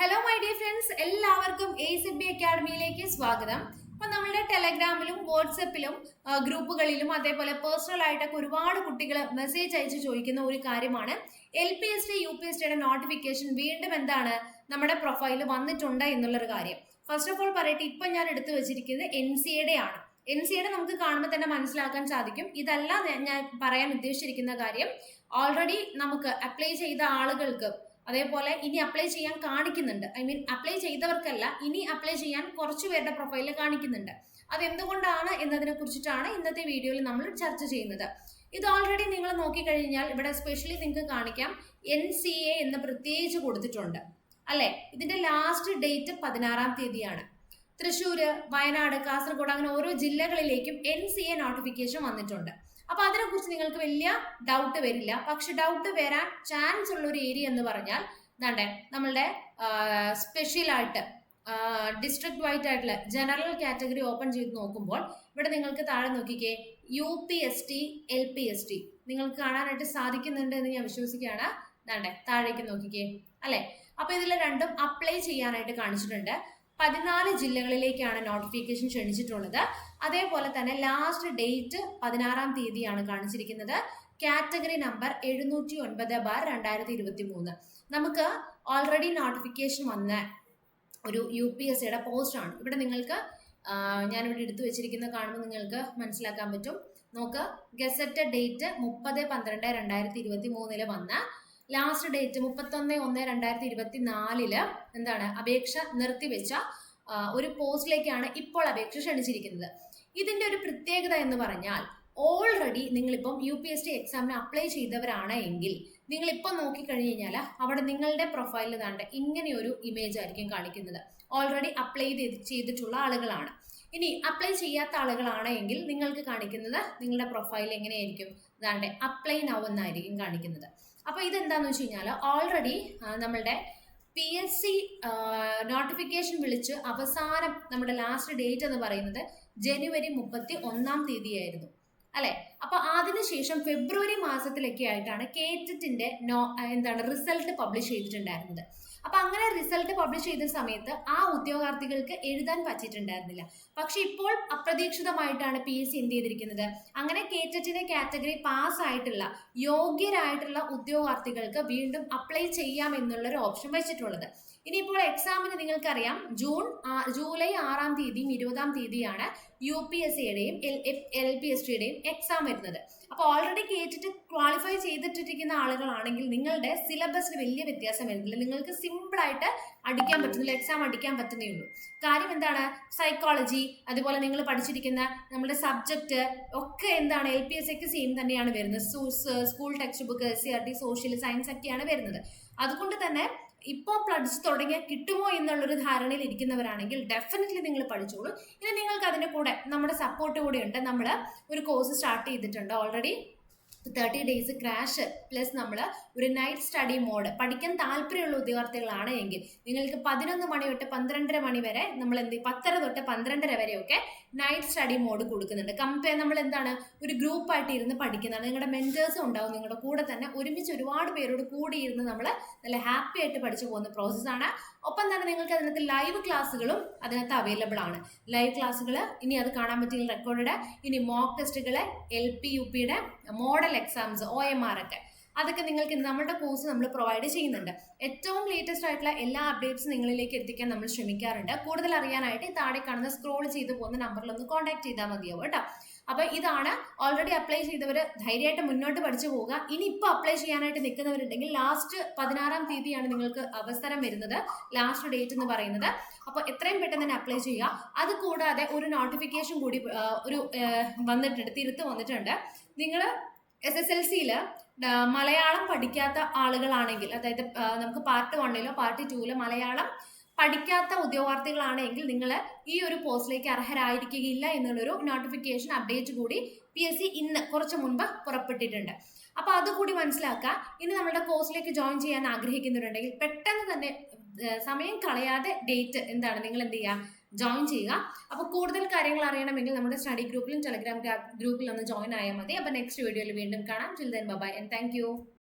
Hello my dear friends എല്ലാവർക്കും A C B അക്കാഡമിയിലേക്ക് സ്വാഗതം. അപ്പൊ നമ്മളുടെ ടെലഗ്രാമിലും വാട്സപ്പിലും ഗ്രൂപ്പുകളിലും അതേപോലെ പേഴ്സണൽ ആയിട്ടൊക്കെ ഒരുപാട് കുട്ടികൾ മെസ്സേജ് അയച്ച് ചോദിക്കുന്ന ഒരു കാര്യമാണ്. L P S T U P S ടിയുടെ നോട്ടിഫിക്കേഷൻ വീണ്ടും എന്താണ്? നമ്മുടെ പ്രൊഫൈലിൽ വന്നിട്ടുണ്ട് എന്നുള്ളൊരു കാര്യം. ഫസ്റ്റ് ഓഫ് ഓൾ പറയട്ടെ ഇപ്പൊ ഞാൻ എടുത്തു വെച്ചിരിക്കുന്നത് എൻ സി എയുടെ ആണ് എൻ സി എയുടെ നമുക്ക് കാണുമ്പോൾ തന്നെ മനസ്സിലാക്കാൻ സാധിക്കും. ഇതല്ല ഞാൻ- ഞാൻ പറയാൻ ഉദ്ദേശിച്ചിരിക്കുന്ന കാര്യം. ഓൾറെഡി നമുക്ക് അപ്ലൈ ചെയ്ത ആളുകൾക്ക് അതേപോലെ ഇനി അപ്ലൈ ചെയ്യാൻ കാണിക്കുന്നുണ്ട്. ഐ മീൻ അപ്ലൈ ചെയ്തവർക്കല്ല ഇനി അപ്ലൈ ചെയ്യാൻ കുറച്ച് പേരുടെ പ്രൊഫൈലിൽ കാണിക്കുന്നുണ്ട്. അത് എന്തുകൊണ്ടാണ് എന്നതിനെ കുറിച്ചിട്ടാണ് ഇന്നത്തെ വീഡിയോയിൽ നമ്മൾ ചർച്ച ചെയ്യുന്നത്. ഇത് ഓൾറെഡി നിങ്ങൾ നോക്കിക്കഴിഞ്ഞാൽ ഇവിടെ സ്പെഷ്യലി നിങ്ങൾക്ക് കാണിക്കാം എൻ സി എ എന്ന് പ്രത്യേകിച്ച് കൊടുത്തിട്ടുണ്ട്. അല്ലെ? ഇതിന്റെ ലാസ്റ്റ് ഡേറ്റ് പതിനാറാം തീയതിയാണ്. തൃശ്ശൂര് വയനാട് കാസർഗോഡ് അങ്ങനെ ഓരോ ജില്ലകളിലേക്കും എൻ സി എ നോട്ടിഫിക്കേഷൻ വന്നിട്ടുണ്ട്. അപ്പൊ അതിനെക്കുറിച്ച് നിങ്ങൾക്ക് വലിയ ഡൗട്ട് വരില്ല. പക്ഷെ ഡൗട്ട് വരാൻ ചാൻസ് ഉള്ള ഒരു ഏരിയ എന്ന് പറഞ്ഞാൽ എന്താണ്ടേ നമ്മളുടെ സ്പെഷ്യൽ ആയിട്ട് ഡിസ്ട്രിക്ട് വൈറ്റ് ആയിട്ടുള്ള ജനറൽ കാറ്റഗറി ഓപ്പൺ ചെയ്ത് നോക്കുമ്പോൾ ഇവിടെ നിങ്ങൾക്ക് താഴെ നോക്കിക്കേ U P S T L P S T നിങ്ങൾക്ക് കാണാനായിട്ട് സാധിക്കുന്നുണ്ട് എന്ന് ഞാൻ വിശ്വസിക്കുകയാണ്. ദാണ്ടേ താഴേക്ക് നോക്കിക്കേ അല്ലെ? അപ്പൊ ഇതിൽ രണ്ടും അപ്ലൈ ചെയ്യാനായിട്ട് കാണിച്ചിട്ടുണ്ട്. പതിനാല് ജില്ലകളിലേക്കാണ് നോട്ടിഫിക്കേഷൻ ക്ഷണിച്ചിട്ടുള്ളത്. അതേപോലെ തന്നെ ലാസ്റ്റ് ഡേറ്റ് പതിനാറാം തീയതിയാണ് കാണിച്ചിരിക്കുന്നത്. കാറ്റഗറി നമ്പർ എഴുന്നൂറ്റി ഒൻപത് ബാർ രണ്ടായിരത്തി ഇരുപത്തി മൂന്ന് നമുക്ക് ഓൾറെഡി നോട്ടിഫിക്കേഷൻ വന്ന ഒരു യു പി എസ് സിയുടെ പോസ്റ്റാണ് ഇവിടെ നിങ്ങൾക്ക് ഞാനിവിടെ എടുത്തു വെച്ചിരിക്കുന്ന കാണുമ്പോൾ നിങ്ങൾക്ക് മനസ്സിലാക്കാൻ പറ്റും. നോക്ക് ഗസറ്റ് ഡേറ്റ് മുപ്പത് പന്ത്രണ്ട് രണ്ടായിരത്തി ഇരുപത്തി മൂന്നിൽ വന്ന ലാസ്റ്റ് ഡേറ്റ് മുപ്പത്തൊന്ന് ഒന്ന് രണ്ടായിരത്തി ഇരുപത്തി നാലിൽ എന്താണ് അപേക്ഷ നിർത്തിവെച്ച ഒരു പോസ്റ്റിലേക്കാണ് ഇപ്പോൾ അപേക്ഷ ക്ഷണിച്ചിരിക്കുന്നത്. ഇതിന്റെ ഒരു പ്രത്യേകത എന്ന് പറഞ്ഞാൽ ഓൾറെഡി നിങ്ങളിപ്പം യു പി എസ് ടി എക്സാമിന് അപ്ലൈ ചെയ്തവരാണ് എങ്കിൽ നിങ്ങൾ ഇപ്പം നോക്കിക്കഴിഞ്ഞ് കഴിഞ്ഞാൽ അവിടെ നിങ്ങളുടെ പ്രൊഫൈലിൽ താണ്ട് ഇങ്ങനെയൊരു ഇമേജ് ആയിരിക്കും കാണിക്കുന്നത്. ഓൾറെഡി അപ്ലൈ ചെയ്തിട്ടുള്ള ആളുകളാണ്. ഇനി അപ്ലൈ ചെയ്യാത്ത ആളുകളാണ് എങ്കിൽ നിങ്ങൾക്ക് കാണിക്കുന്നത് നിങ്ങളുടെ പ്രൊഫൈൽ എങ്ങനെയായിരിക്കും ഇതാണ്ട് അപ്ലൈ നൗ എന്നായിരിക്കും കാണിക്കുന്നത്. അപ്പോൾ ഇതെന്താന്ന് വെച്ച് കഴിഞ്ഞാൽ ഓൾറെഡി നമ്മളുടെ പി എസ് സി നോട്ടിഫിക്കേഷൻ വിളിച്ച് അവസാനം നമ്മുടെ ലാസ്റ്റ് ഡേറ്റ് എന്ന് പറയുന്നത് ജനുവരി മുപ്പത്തി ഒന്നാം തീയതിയായിരുന്നു. അല്ലെ? അപ്പൊ അതിനുശേഷം ഫെബ്രുവരി മാസത്തിലൊക്കെ ആയിട്ടാണ് കേറ്ററ്റിന്റെ നോ എന്താണ് റിസൾട്ട് പബ്ലിഷ് ചെയ്തിട്ടുണ്ടായിരുന്നത്. അപ്പൊ അങ്ങനെ റിസൾട്ട് പബ്ലിഷ് ചെയ്ത സമയത്ത് ആ ഉദ്യോഗാർത്ഥികൾക്ക് എഴുതാൻ പറ്റിയിട്ടുണ്ടായിരുന്നില്ല. പക്ഷെ ഇപ്പോൾ അപ്രതീക്ഷിതമായിട്ടാണ് പി എസ് സി എന്ത് ചെയ്തിരിക്കുന്നത്? അങ്ങനെ കേറ്ററ്റിന്റെ കാറ്റഗറി പാസ് ആയിട്ടുള്ള യോഗ്യരായിട്ടുള്ള ഉദ്യോഗാർത്ഥികൾക്ക് വീണ്ടും അപ്ലൈ ചെയ്യാം എന്നുള്ള ഒരു ഓപ്ഷൻ വെച്ചിട്ടുള്ളത്. ഇനിയിപ്പോൾ എക്സാമിന് നിങ്ങൾക്കറിയാം. ജൂൺ ജൂലൈ ആറാം തീയതിയും ഇരുപതാം തീയതിയാണ് യു പി എസ് സിയുടെയും എൽ പി എസ് ടിയുടെയും എക്സാം വരുന്നത്. അപ്പോൾ ഓൾറെഡി കേട്ടിട്ട് ക്വാളിഫൈ ചെയ്തിട്ടിരിക്കുന്ന ആളുകളാണെങ്കിൽ നിങ്ങളുടെ സിലബസിന് വലിയ വ്യത്യാസം വരുന്നില്ല. നിങ്ങൾക്ക് സിമ്പിൾ ആയിട്ട് അടിക്കാൻ പറ്റുന്നില്ല എക്സാം അടിക്കാൻ പറ്റുന്നേ ഉള്ളൂ. കാര്യം എന്താണ്? സൈക്കോളജി അതുപോലെ നിങ്ങൾ പഠിച്ചിരിക്കുന്ന നമ്മുടെ സബ്ജക്റ്റ് ഒക്കെ എന്താണ്? എൽ പി എസ് സിക്ക് സെയിം തന്നെയാണ് വരുന്നത്. School text book S C R T social science ഒക്കെയാണ് വരുന്നത്. അതുകൊണ്ട് തന്നെ ഇപ്പോൾ പഠിച്ചു തുടങ്ങിയാൽ കിട്ടുമോ എന്നുള്ളൊരു ധാരണയിൽ ഇരിക്കുന്നവരാണെങ്കിൽ ഡെഫിനറ്റ്ലി നിങ്ങൾ പഠിച്ചോളൂ. ഇനി നിങ്ങൾക്ക് അതിന്റെ കൂടെ നമ്മുടെ സപ്പോർട്ട് കൂടെ ഉണ്ട്. നമ്മൾ ഒരു കോഴ്സ് സ്റ്റാർട്ട് ചെയ്തിട്ടുണ്ട് already thirty days crash plus നമ്മൾ ഒരു നൈറ്റ് സ്റ്റഡി മോഡ് പഠിക്കാൻ താല്പര്യമുള്ള ഉദ്യോഗാർത്ഥികളാണ് എങ്കിൽ നിങ്ങൾക്ക് പതിനൊന്ന് മണി തൊട്ട് പന്ത്രണ്ടര മണി വരെ നമ്മൾ എന്ത്? പത്തര തൊട്ട് പന്ത്രണ്ടര വരെയൊക്കെ നൈറ്റ് സ്റ്റഡി മോഡ് കൊടുക്കുന്നുണ്ട്. കമ്പയർ നമ്മൾ എന്താണ്? ഒരു ഗ്രൂപ്പായിട്ട് ഇരുന്ന് പഠിക്കുന്നതാണ്. നിങ്ങളുടെ മെന്റേഴ്സും ഉണ്ടാവും. നിങ്ങളുടെ കൂടെ തന്നെ ഒരുമിച്ച് ഒരുപാട് പേരോട് കൂടി ഇരുന്ന് നമ്മൾ നല്ല ഹാപ്പി ആയിട്ട് പഠിച്ചു പോകുന്ന പ്രോസസ്സാണ് ഒപ്പം തന്നെ നിങ്ങൾക്ക് അതിനകത്ത് ലൈവ് ക്ലാസ്സുകളും അതിനകത്ത് അവൈലബിൾ ആണ്. ലൈവ് ക്ലാസ്സുകൾ ഇനി അത് കാണാൻ പറ്റിയ റെക്കോർഡ് ഇനി മോക്ക് ടെസ്റ്റുകൾ എൽ പി യു പിയുടെ model exams O M R ഒക്കെ. അതൊക്കെ നിങ്ങൾക്ക് നമ്മുടെ കോഴ്സ് നമ്മൾ പ്രൊവൈഡ് ചെയ്യുന്നുണ്ട്. ഏറ്റവും ലേറ്റസ്റ്റ് ആയിട്ടുള്ള എല്ലാ അപ്ഡേറ്റ്സും നിങ്ങളിലേക്ക് എത്തിക്കാൻ നമ്മൾ ശ്രമിക്കാറുണ്ട്. കൂടുതൽ അറിയാനായിട്ട് ഈ താഴെ കാണുന്ന സ്ക്രോൾ ചെയ്ത് പോകുന്ന നമ്പറിൽ ഒന്ന് കോൺടാക്ട് ചെയ്താൽ മതിയാവും കേട്ടോ. അപ്പൊ ഇതാണ് ഓൾറെഡി അപ്ലൈ ചെയ്തവർ ധൈര്യമായിട്ട് മുന്നോട്ട് പഠിച്ചു പോവുക. ഇനി ഇപ്പോൾ അപ്ലൈ ചെയ്യാനായിട്ട് നിൽക്കുന്നവരുണ്ടെങ്കിൽ ലാസ്റ്റ് പതിനാറാം തീയതിയാണ് നിങ്ങൾക്ക് അവസരം വരുന്നത്. ലാസ്റ്റ് ഡേറ്റ് എന്ന് പറയുന്നത്. അപ്പോൾ എത്രയും പെട്ടെന്ന് തന്നെ അപ്ലൈ ചെയ്യുക. അത് കൂടാതെ ഒരു നോട്ടിഫിക്കേഷൻ കൂടി ഒരു വന്നിട്ടുണ്ട് തിരുത്ത് വന്നിട്ടുണ്ട്. നിങ്ങൾ എസ് എസ് എൽ സിയിൽ മലയാളം പഠിക്കാത്ത ആളുകളാണെങ്കിൽ അതായത് നമുക്ക് പാർട്ട് വണ്ണിലോ പാർട്ട് ടൂവിലോ മലയാളം പഠിക്കാത്ത ഉദ്യോഗാർത്ഥികളാണെങ്കിൽ നിങ്ങൾ ഈ ഒരു പോസ്റ്റിലേക്ക് അർഹരായിരിക്കുകയില്ല എന്നുള്ളൊരു നോട്ടിഫിക്കേഷൻ അപ്ഡേറ്റ് കൂടി പി എസ് സി ഇന്ന് കുറച്ച് മുൻപ് പുറപ്പെട്ടിട്ടുണ്ട്. അപ്പോൾ അതുകൂടി മനസ്സിലാക്കുക ഇനി നമ്മുടെ കോഴ്സിലേക്ക് ജോയിൻ ചെയ്യാൻ ആഗ്രഹിക്കുന്നുണ്ടെങ്കിൽ പെട്ടെന്ന് തന്നെ സമയം കളയാതെ ഡേറ്റ് എന്താണ്? നിങ്ങൾ എന്ത് ചെയ്യുക ജോയിൻ ചെയ്യുക. അപ്പോൾ കൂടുതൽ കാര്യങ്ങൾ അറിയണമെങ്കിൽ നമ്മുടെ സ്റ്റഡി ഗ്രൂപ്പിലും ടെലഗ്രാം ഗ്രൂപ്പിലും ഒന്ന് ജോയിൻ ആയാൽ മതി. അപ്പോൾ നെക്സ്റ്റ് വീഡിയോയിൽ വീണ്ടും കാണാം. Chill then bye and thank